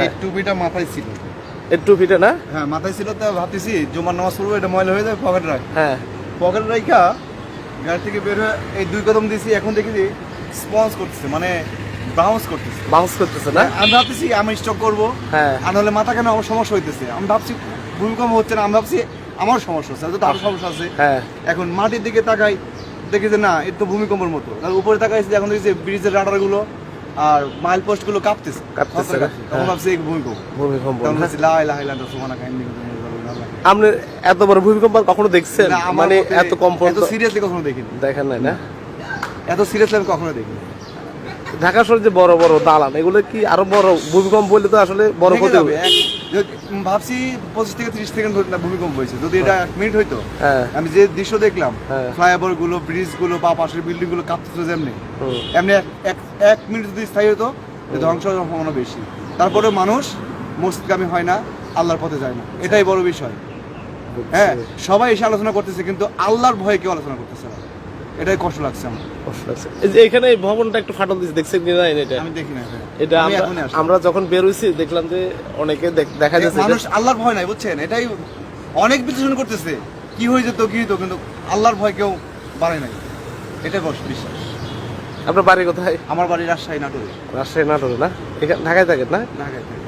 এই টুপিটা মাথায় ছিল। একটু ফিটে না? হ্যাঁ মাথায় ছিল তো ভাবতেছি জুমার নামাজ পড়ব এটা ময়লা হয়ে যাবে পকেট রাখ। হ্যাঁ। পকেট রাখা গাড়ি থেকে বের হয়ে এই দুই কদম দিয়েছি এখন করতেছে মানে বাউন্স করতেছে। বাউন্স করতেছে না? আমি ভাবতেছি আমি স্টক করব হ্যাঁ। আর নাহলে মাথা কেন আমার সমস্যা হইতেছে? আমি ভাবছি ভূমিকম্প হচ্ছে না আমি ভাবছি আমার সমস্যা হচ্ছে তো আরও সমস্যা আছে। হ্যাঁ। এখন মাটির দিকে তাকাই দেখি যে না এটা তো ভূমিকম্পের মতো। উপরে তাকাইছি এখন দেখছি ব্রিজের রাডারগুলো আর মাইল পোস্টগুলো কাঁপতেছে কাঁপতেছে তখন হ্যাঁ। ভাবছি ভূমিকম্প। ভূমিকম্প। আপনি এত বড় ভূমিকম্প কখনো দেখছেন? মানে এত কম্পন এত সিরিয়াসলি কখনো দেখিনি। দেখেন নাই না? এত সিরিয়াসলি আমি কখনো দেখিনি। ঢাকা শহরে যে বড় বড় দালান এগুলো কি আরও বড়? ভূমিকম্প বললে তো আসলে বড় ক্ষতি হবে। ভাবছি পঁচিশ থেকে ত্রিশ সেকেন্ড না ভূমিকম্প হয়েছে। যদি এটা এক মিনিট হইতো হ্যাঁ। আমি যে দৃশ্য দেখলাম হ্যাঁ। ফ্লাইওভারগুলো ব্রিজগুলো বা পাশের বিল্ডিংগুলো কাঁপতেছিল যেমনি। এমনি এক- মিনিট যদি স্থায়ী হতো ধ্বংস সম্ভাবনা বেশি। তারপরে মানুষ মসজিদগামী হয় না আল্লাহর পথে যায় না। এটাই বড় বিষয়। হ্যাঁ সবাই এসে আলোচনা করতেছে কিন্তু আল্লাহর ভয়ে কেউ আলোচনা করতেছে না। এটাই কষ্ট লাগছে আমার। কষ্ট লাগছে। এই যে এখানে এই ভবনটা একটু ফাটল দিচ্ছে দেখছেন কি না এটা? আমি দেখি না এটা। আমরা আমরা যখন বের হইছি দেখলাম যে অনেকে দেখ- যাচ্ছে মানুষ আল্লাহর ভয় নাই বুঝছেন? এটাই অনেক বিশ্লেষণ করতেছে। কি হয়ে যেত কি হইতো কিন্তু আল্লাহর ভয় কেউ বাড়ে নাই। এটাই বস বিশ্বাস। আপনার বাড়ি কোথায়? আমার বাড়ি রাজশাহী নাটোরে। রাজশাহী নাটোরে না? এখানে ঢাকায় থাকেন না? ঢাকায় থেকে।